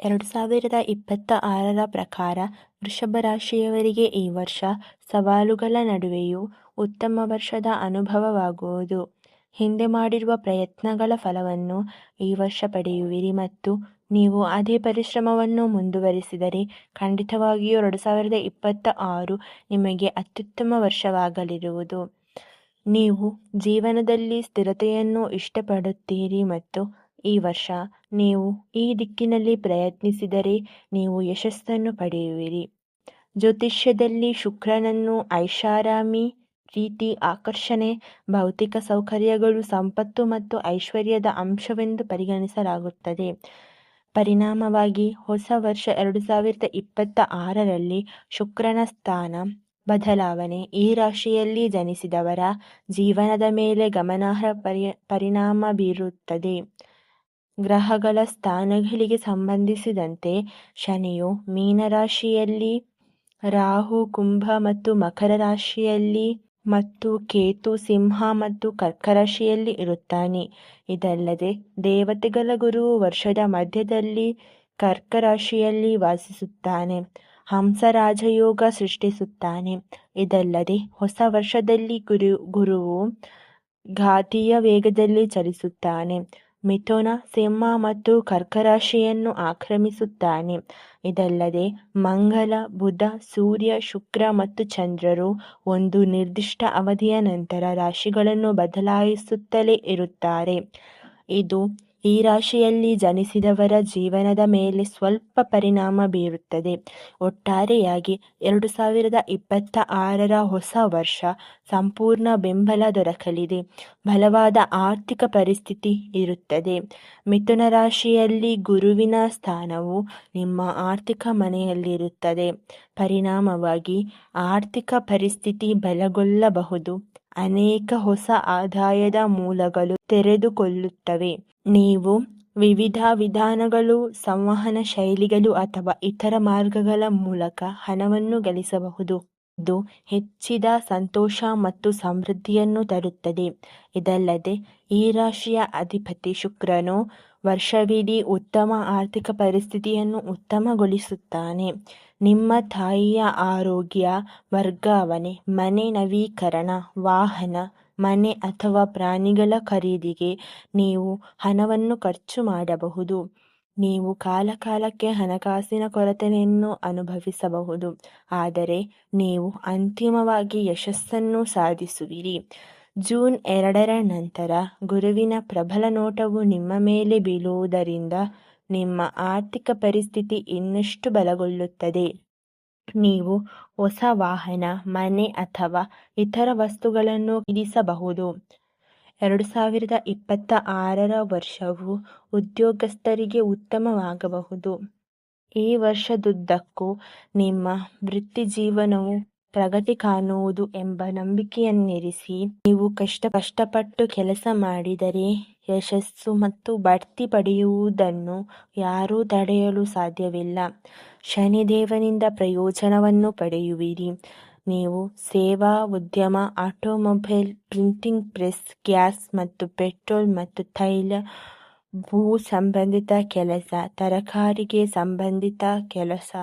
ಎರಡು ಸಾವಿರದ ಇಪ್ಪತ್ತ ಆರರ ಪ್ರಕಾರ ವೃಷಭ ರಾಶಿಯವರಿಗೆ ಈ ವರ್ಷ ಸವಾಲುಗಳ ನಡುವೆಯೂ ಉತ್ತಮ ವರ್ಷದ ಅನುಭವವಾಗುವುದು. ಹಿಂದೆ ಮಾಡಿರುವ ಪ್ರಯತ್ನಗಳ ಫಲವನ್ನು ಈ ವರ್ಷ ಪಡೆಯುವಿರಿ ಮತ್ತು ನೀವು ಅದೇ ಪರಿಶ್ರಮವನ್ನು ಮುಂದುವರಿಸಿದರೆ ಖಂಡಿತವಾಗಿಯೂ ಎರಡು ಸಾವಿರದ ಇಪ್ಪತ್ತ ಆರು ನಿಮಗೆ ಅತ್ಯುತ್ತಮ ವರ್ಷವಾಗಲಿರುವುದು. ನೀವು ಜೀವನದಲ್ಲಿ ಸ್ಥಿರತೆಯನ್ನು ಇಷ್ಟಪಡುತ್ತೀರಿ ಮತ್ತು ಈ ವರ್ಷ ನೀವು ಈ ದಿಕ್ಕಿನಲ್ಲಿ ಪ್ರಯತ್ನಿಸಿದರೆ ನೀವು ಯಶಸ್ಸನ್ನು ಪಡೆಯುವಿರಿ. ಜ್ಯೋತಿಷ್ಯದಲ್ಲಿ ಶುಕ್ರನನ್ನು ಐಷಾರಾಮಿ, ರೀತಿ ಆಕರ್ಷಣೆ, ಭೌತಿಕ ಸೌಕರ್ಯಗಳು, ಸಂಪತ್ತು ಮತ್ತು ಐಶ್ವರ್ಯದ ಅಂಶವೆಂದು ಪರಿಗಣಿಸಲಾಗುತ್ತದೆ. ಪರಿಣಾಮವಾಗಿ ಹೊಸ ವರ್ಷ ಎರಡು ಸಾವಿರದ ಇಪ್ಪತ್ತ ಆರರಲ್ಲಿ ಶುಕ್ರನ ಸ್ಥಾನ ಬದಲಾವಣೆ ಈ ರಾಶಿಯಲ್ಲಿ ಜನಿಸಿದವರ ಜೀವನದ ಮೇಲೆ ಗಮನಾರ್ಹ ಪರಿಣಾಮ ಬೀರುತ್ತದೆ. ಗ್ರಹಗಳ ಸ್ಥಾನಗಳಿಗೆ ಸಂಬಂಧಿಸಿದಂತೆ ಶನಿಯು ಮೀನರಾಶಿಯಲ್ಲಿ ರಾಹು ಕುಂಭ ಮತ್ತು ಮಕರ ರಾಶಿಯಲ್ಲಿ ಮತ್ತು ಕೇತು ಸಿಂಹ ಮತ್ತು ಕರ್ಕ ರಾಶಿಯಲ್ಲಿ ಇರುತ್ತಾನೆ. ಇದಲ್ಲದೆ ದೇವತೆಗಳ ಗುರು ವರ್ಷದ ಮಧ್ಯದಲ್ಲಿ ಕರ್ಕ ರಾಶಿಯಲ್ಲಿ ವಾಸಿಸುತ್ತಾನೆ, ಹಂಸ ರಾಜಯೋಗ ಸೃಷ್ಟಿಸುತ್ತಾನೆ. ಇದಲ್ಲದೆ ಹೊಸ ವರ್ಷದಲ್ಲಿ ಗುರು ಗುರುವು ಘಾತೀಯ ವೇಗದಲ್ಲಿ ಚಲಿಸುತ್ತಾನೆ, ಮಿಥುನ, ಸಿಂಹ ಮತ್ತು ಕರ್ಕ ರಾಶಿಯನ್ನು ಆಕ್ರಮಿಸುತ್ತಾನೆ. ಇದಲ್ಲದೆ ಮಂಗಲ ಬುಧ, ಸೂರ್ಯ, ಶುಕ್ರ ಮತ್ತು ಚಂದ್ರರು ಒಂದು ನಿರ್ದಿಷ್ಟ ಅವಧಿಯ ನಂತರ ರಾಶಿಗಳನ್ನು ಬದಲಾಯಿಸುತ್ತಲೇ ಇರುತ್ತಾರೆ, ಇದು ಈ ರಾಶಿಯಲ್ಲಿ ಜನಿಸಿದವರ ಜೀವನದ ಮೇಲೆ ಸ್ವಲ್ಪ ಪರಿಣಾಮ ಬೀರುತ್ತದೆ. ಒಟ್ಟಾರೆಯಾಗಿ ಎರಡು ಸಾವಿರದ ಇಪ್ಪತ್ತ ಆರರ ಹೊಸ ವರ್ಷ ಸಂಪೂರ್ಣ ಬೆಂಬಲ ದೊರಕಲಿದೆ, ಬಲವಾದ ಆರ್ಥಿಕ ಪರಿಸ್ಥಿತಿ ಇರುತ್ತದೆ. ಮಿಥುನ ರಾಶಿಯಲ್ಲಿ ಗುರುವಿನ ಸ್ಥಾನವು ನಿಮ್ಮ ಆರ್ಥಿಕ ಮನೆಯಲ್ಲಿರುತ್ತದೆ, ಪರಿಣಾಮವಾಗಿ ಆರ್ಥಿಕ ಪರಿಸ್ಥಿತಿ ಬಲಗೊಳ್ಳಬಹುದು, ಅನೇಕ ಹೊಸ ಆದಾಯದ ಮೂಲಗಳು ತೆರೆದುಕೊಳ್ಳುತ್ತವೆ. ನೀವು ವಿವಿಧ ವಿಧಾನಗಳು, ಸಂವಹನ ಶೈಲಿಗಳು ಅಥವಾ ಇತರ ಮಾರ್ಗಗಳ ಮೂಲಕ ಹಣವನ್ನು ಗಳಿಸಬಹುದು. ಇದು ಹೆಚ್ಚಿದ ಸಂತೋಷ ಮತ್ತು ಸಮೃದ್ಧಿಯನ್ನು ತರುತ್ತದೆ. ಇದಲ್ಲದೆ ಈ ರಾಶಿಯ ಅಧಿಪತಿ ಶುಕ್ರನು ವರ್ಷವಿಡೀ ಉತ್ತಮ ಆರ್ಥಿಕ ಪರಿಸ್ಥಿತಿಯನ್ನು ಉತ್ತಮಗೊಳಿಸುತ್ತಾನೆ. ನಿಮ್ಮ ತಾಯಿಯ ಆರೋಗ್ಯ, ವರ್ಗಾವಣೆ, ಮನೆ ನವೀಕರಣ, ವಾಹನ, ಮನೆ ಅಥವಾ ಪ್ರಾಣಿಗಳ ಖರೀದಿಗೆ ನೀವು ಹಣವನ್ನು ಖರ್ಚು ಮಾಡಬಹುದು. ನೀವು ಕಾಲಕಾಲಕ್ಕೆ ಹಣಕಾಸಿನ ಕೊರತೆಯನ್ನು ಅನುಭವಿಸಬಹುದು, ಆದರೆ ನೀವು ಅಂತಿಮವಾಗಿ ಯಶಸ್ಸನ್ನು ಸಾಧಿಸುವಿರಿ. ಜೂನ್ ಎರಡರ ನಂತರ ಗುರುವಿನ ಪ್ರಬಲ ನೋಟವು ನಿಮ್ಮ ಮೇಲೆ ಬೀಳುವುದರಿಂದ ನಿಮ್ಮ ಆರ್ಥಿಕ ಪರಿಸ್ಥಿತಿ ಇನ್ನಷ್ಟು ಬಲಗೊಳ್ಳುತ್ತದೆ. ನೀವು ಹೊಸ ವಾಹನ, ಮನೆ ಅಥವಾ ಇತರ ವಸ್ತುಗಳನ್ನು ಖರೀದಿಸಬಹುದು. ಎರಡು ಸಾವಿರದ ಇಪ್ಪತ್ತ ಆರರ ವರ್ಷವು ಉದ್ಯೋಗಸ್ಥರಿಗೆ ಉತ್ತಮವಾಗಬಹುದು. ಈ ವರ್ಷದುದ್ದಕ್ಕೂ ನಿಮ್ಮ ವೃತ್ತಿಜೀವನವು ಪ್ರಗತಿ ಕಾಣುವುದು ಎಂಬ ನಂಬಿಕೆಯನ್ನಿರಿಸಿ. ನೀವು ಕಷ್ಟ ಕಷ್ಟಪಟ್ಟು ಕೆಲಸ ಮಾಡಿದರೆ ಯಶಸ್ಸು ಮತ್ತು ಬಡ್ತಿ ಪಡೆಯುವುದನ್ನು ಯಾರೂ ತಡೆಯಲು ಸಾಧ್ಯವಿಲ್ಲ. ಶನಿದೇವನಿಂದ ಪ್ರಯೋಜನವನ್ನು ಪಡೆಯುವಿರಿ. ನೀವು ಸೇವಾ ಉದ್ಯಮ, ಆಟೋಮೊಬೈಲ್, ಪ್ರಿಂಟಿಂಗ್ ಪ್ರೆಸ್, ಗ್ಯಾಸ್ ಮತ್ತು ಪೆಟ್ರೋಲ್ ಮತ್ತು ತೈಲ, ಭೂ ಸಂಬಂಧಿತ ಕೆಲಸ, ತರಕಾರಿಗೆ ಸಂಬಂಧಿತ ಕೆಲಸ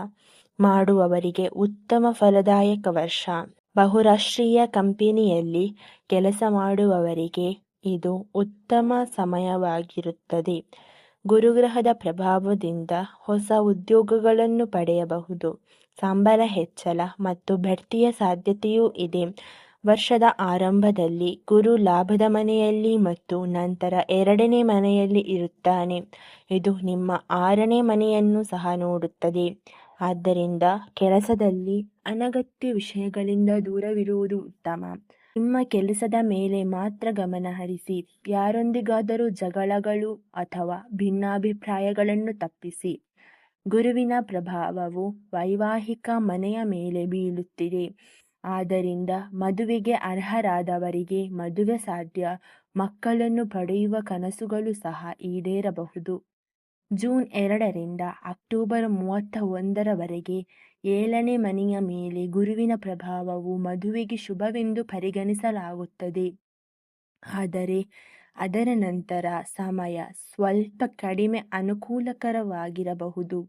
ಮಾಡುವವರಿಗೆ ಉತ್ತಮ ಫಲದಾಯಕ ವರ್ಷ. ಬಹುರಾಷ್ಟ್ರೀಯ ಕಂಪನಿಯಲ್ಲಿ ಕೆಲಸ ಮಾಡುವವರಿಗೆ ಇದು ಉತ್ತಮ ಸಮಯವಾಗಿರುತ್ತದೆ. ಗುರುಗ್ರಹದ ಪ್ರಭಾವದಿಂದ ಹೊಸ ಉದ್ಯೋಗಗಳನ್ನು ಪಡೆಯಬಹುದು, ಸಂಬಳ ಹೆಚ್ಚಳ ಮತ್ತು ಬಡ್ತಿಯ ಸಾಧ್ಯತೆಯೂ ಇದೆ. ವರ್ಷದ ಆರಂಭದಲ್ಲಿ ಗುರು ಲಾಭದ ಮನೆಯಲ್ಲಿ ಮತ್ತು ನಂತರ ಎರಡನೇ ಮನೆಯಲ್ಲಿ ಇರುತ್ತಾನೆ, ಇದು ನಿಮ್ಮ ಆರನೇ ಮನೆಯನ್ನು ಸಹ ನೋಡುತ್ತದೆ. ಆದ್ದರಿಂದ ಕೆಲಸದಲ್ಲಿ ಅನಗತ್ಯ ವಿಷಯಗಳಿಂದ ದೂರವಿರುವುದು ಉತ್ತಮ. ನಿಮ್ಮ ಕೆಲಸದ ಮೇಲೆ ಮಾತ್ರ ಗಮನ ಹರಿಸಿ, ಯಾರೊಂದಿಗಾದರೂ ಜಗಳಗಳು ಅಥವಾ ಭಿನ್ನಾಭಿಪ್ರಾಯಗಳನ್ನು ತಪ್ಪಿಸಿ. ಗುರುವಿನ ಪ್ರಭಾವವು ವೈವಾಹಿಕ ಮನೆಯ ಮೇಲೆ ಬೀಳುತ್ತಿದೆ, ಆದ್ದರಿಂದ ಮದುವೆಗೆ ಅರ್ಹರಾದವರಿಗೆ ಮದುವೆ ಸಾಧ್ಯ. ಮಕ್ಕಳನ್ನು ಪಡೆಯುವ ಕನಸುಗಳು ಸಹ ಈಡೇರಬಹುದು. ಜೂನ್ ಎರಡರಿಂದ ಅಕ್ಟೋಬರ್ ಮೂವತ್ತ ಒಂದರವರೆಗೆ ಏಳನೇ ಮನೆಯ ಮೇಲೆ ಗುರುವಿನ ಪ್ರಭಾವವು ಮದುವೆಗೆ ಶುಭವೆಂದು ಪರಿಗಣಿಸಲಾಗುತ್ತದೆ, ಆದರೆ ಅದರ ನಂತರ ಸಮಯ ಸ್ವಲ್ಪ ಕಡಿಮೆ ಅನುಕೂಲಕರವಾಗಿರಬಹುದು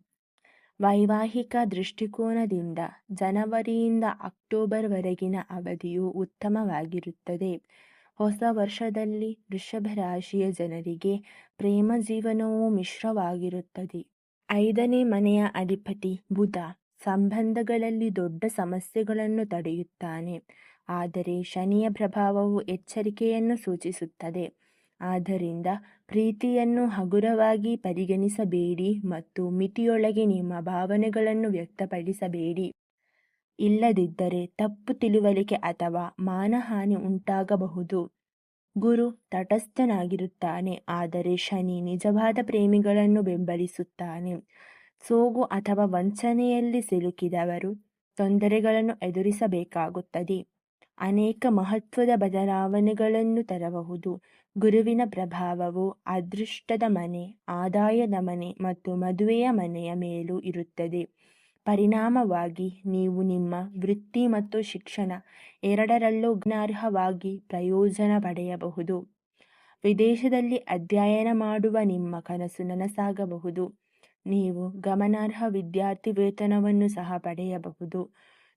ವೈವಾಹಿಕ ದೃಷ್ಟಿಕೋನದಿಂದ ಜನವರಿಯಿಂದ ಅಕ್ಟೋಬರ್ವರೆಗಿನ ಅವಧಿಯು ಉತ್ತಮವಾಗಿರುತ್ತದೆ. ಹೊಸ ವರ್ಷದಲ್ಲಿ ವೃಷಭ ರಾಶಿಯ ಜನರಿಗೆ ಪ್ರೇಮ ಜೀವನವು ಮಿಶ್ರವಾಗಿರುತ್ತದೆ. ಐದನೇ ಮನೆಯ ಅಧಿಪತಿ ಬುಧ ಸಂಬಂಧಗಳಲ್ಲಿ ದೊಡ್ಡ ಸಮಸ್ಯೆಗಳನ್ನು ತಡೆಯುತ್ತಾನೆ. ಆದರೆ ಶನಿಯ ಪ್ರಭಾವವು ಎಚ್ಚರಿಕೆಯನ್ನು ಸೂಚಿಸುತ್ತದೆ. ಆದ್ದರಿಂದ ಪ್ರೀತಿಯನ್ನು ಹಗುರವಾಗಿ ಪರಿಗಣಿಸಬೇಡಿ ಮತ್ತು ಮಿತಿಯೊಳಗೆ ನಿಮ್ಮ ಭಾವನೆಗಳನ್ನು ವ್ಯಕ್ತಪಡಿಸಬೇಡಿ. ಇಲ್ಲದಿದ್ದರೆ ತಪ್ಪು ತಿಳುವಳಿಕೆ ಅಥವಾ ಮಾನಹಾನಿ ಉಂಟಾಗಬಹುದು. ಗುರು ತಟಸ್ಥನಾಗಿರುತ್ತಾನೆ, ಆದರೆ ಶನಿ ನಿಜವಾದ ಪ್ರೇಮಿಗಳನ್ನು ಬೆಂಬಲಿಸುತ್ತಾನೆ. ಸೋಗು ಅಥವಾ ವಂಚನೆಯಲ್ಲಿ ಸಿಲುಕಿದವರು ತೊಂದರೆಗಳನ್ನು ಎದುರಿಸಬೇಕಾಗುತ್ತದೆ. ಅನೇಕ ಮಹತ್ವದ ಬದಲಾವಣೆಗಳನ್ನು ತರಬಹುದು. ಗುರುವಿನ ಪ್ರಭಾವವು ಅದೃಷ್ಟದ ಮನೆ ಆದಾಯದ ಮನೆ ಮತ್ತು ಮದುವೆಯ ಮನೆಯ ಮೇಲೂ ಇರುತ್ತದೆ. ಪರಿಣಾಮವಾಗಿ ನೀವು ನಿಮ್ಮ ವೃತ್ತಿ ಮತ್ತು ಶಿಕ್ಷಣ ಎರಡರಲ್ಲೂ ಜ್ಞಾರ್ಹವಾಗಿ ಪ್ರಯೋಜನ ಪಡೆಯಬಹುದು. ವಿದೇಶದಲ್ಲಿ ಅಧ್ಯಯನ ಮಾಡುವ ನಿಮ್ಮ ಕನಸು ನನಸಾಗಬಹುದು. ನೀವು ಗಮನಾರ್ಹ ವಿದ್ಯಾರ್ಥಿ ವೇತನವನ್ನು ಸಹ ಪಡೆಯಬಹುದು.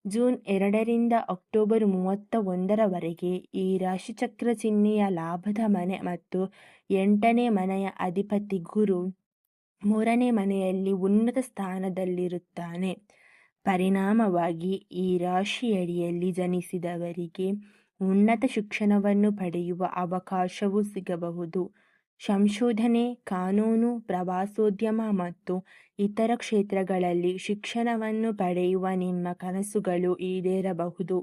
ಜೂನ್ ಎರಡರಿಂದ ಅಕ್ಟೋಬರ್ ಮೂವತ್ತ ಒಂದರವರೆಗೆ ಈ ರಾಶಿಚಕ್ರ ಚಿಹ್ನೆಯ ಲಾಭದ ಮನೆ ಮತ್ತು ಎಂಟನೇ ಮನೆಯ ಅಧಿಪತಿ ಗುರು ಮೂರನೇ ಮನೆಯಲ್ಲಿ ಉನ್ನತ ಸ್ಥಾನದಲ್ಲಿರುತ್ತಾನೆ. ಪರಿಣಾಮವಾಗಿ ಈ ರಾಶಿಯಡಿಯಲ್ಲಿ ಜನಿಸಿದವರಿಗೆ ಉನ್ನತ ಶಿಕ್ಷಣವನ್ನು ಪಡೆಯುವ ಅವಕಾಶವೂ ಸಿಗಬಹುದು. ಸಂಶೋಧನೆ, ಕಾನೂನು, ಪ್ರವಾಸೋದ್ಯಮ ಮತ್ತು ಇತರ ಕ್ಷೇತ್ರಗಳಲ್ಲಿ ಶಿಕ್ಷಣವನ್ನು ಪಡೆಯುವ ನಿಮ್ಮ ಕನಸುಗಳು ಈಡೇರಬಹುದು.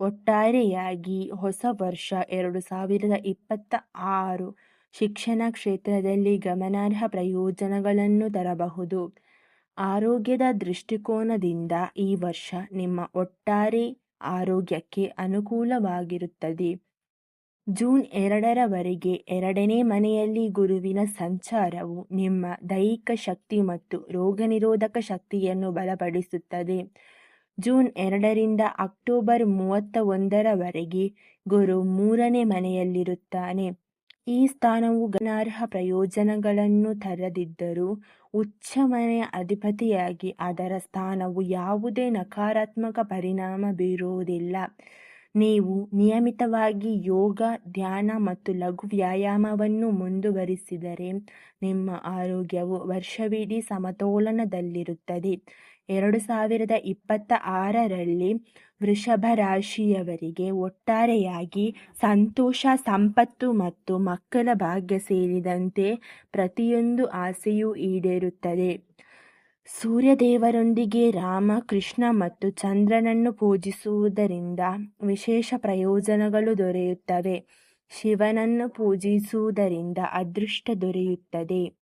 ಒಟ್ಟಾರೆಯಾಗಿ ಹೊಸ ವರ್ಷ ಎರಡು ಸಾವಿರದ ಇಪ್ಪತ್ತ ಆರು ಶಿಕ್ಷಣ ಕ್ಷೇತ್ರದಲ್ಲಿ ಗಮನಾರ್ಹ ಪ್ರಯೋಜನಗಳನ್ನು ತರಬಹುದು. ಆರೋಗ್ಯದ ದೃಷ್ಟಿಕೋನದಿಂದ ಈ ವರ್ಷ ನಿಮ್ಮ ಒಟ್ಟಾರೆ ಆರೋಗ್ಯಕ್ಕೆ ಅನುಕೂಲವಾಗಿರುತ್ತದೆ. ಜೂನ್ ಎರಡರವರೆಗೆ ಎರಡನೇ ಮನೆಯಲ್ಲಿ ಗುರುವಿನ ಸಂಚಾರವು ನಿಮ್ಮ ದೈಹಿಕ ಶಕ್ತಿ ಮತ್ತು ರೋಗನಿರೋಧಕ ಶಕ್ತಿಯನ್ನು ಬಲಪಡಿಸುತ್ತದೆ. ಜೂನ್ ಎರಡರಿಂದ ಅಕ್ಟೋಬರ್ ಮೂವತ್ತ ಒಂದರವರೆಗೆ ಗುರು ಮೂರನೇ ಮನೆಯಲ್ಲಿರುತ್ತಾನೆ. ಈ ಸ್ಥಾನವು ಗಮನಾರ್ಹ ಪ್ರಯೋಜನಗಳನ್ನು ತರದಿದ್ದರೂ ಉಚ್ಚ ಮನೆಯ ಅಧಿಪತಿಯಾಗಿ ಅದರ ಸ್ಥಾನವು ಯಾವುದೇ ನಕಾರಾತ್ಮಕ ಪರಿಣಾಮ ಬೀರುವುದಿಲ್ಲ. ನೀವು ನಿಯಮಿತವಾಗಿ ಯೋಗ, ಧ್ಯಾನ ಮತ್ತು ಲಘು ವ್ಯಾಯಾಮವನ್ನು ಮುಂದುವರಿಸಿದರೆ ನಿಮ್ಮ ಆರೋಗ್ಯವು ವರ್ಷವಿಡೀ ಸಮತೋಲನದಲ್ಲಿರುತ್ತದೆ. ಎರಡು ಸಾವಿರದ ಇಪ್ಪತ್ತ ಆರರಲ್ಲಿ ವೃಷಭ ರಾಶಿಯವರಿಗೆ ಒಟ್ಟಾರೆಯಾಗಿ ಸಂತೋಷ, ಸಂಪತ್ತು ಮತ್ತು ಮಕ್ಕಳ ಭಾಗ್ಯ ಸೇರಿದಂತೆ ಪ್ರತಿಯೊಂದು ಆಸೆಯೂ ಈಡೇರುತ್ತದೆ. ಸೂರ್ಯದೇವರೊಂದಿಗೆ ರಾಮ ಕೃಷ್ಣ ಮತ್ತು ಚಂದ್ರನನ್ನು ಪೂಜಿಸುವುದರಿಂದ ವಿಶೇಷ ಪ್ರಯೋಜನಗಳು ದೊರೆಯುತ್ತವೆ. ಶಿವನನ್ನು ಪೂಜಿಸುವುದರಿಂದ ಅದೃಷ್ಟ ದೊರೆಯುತ್ತದೆ.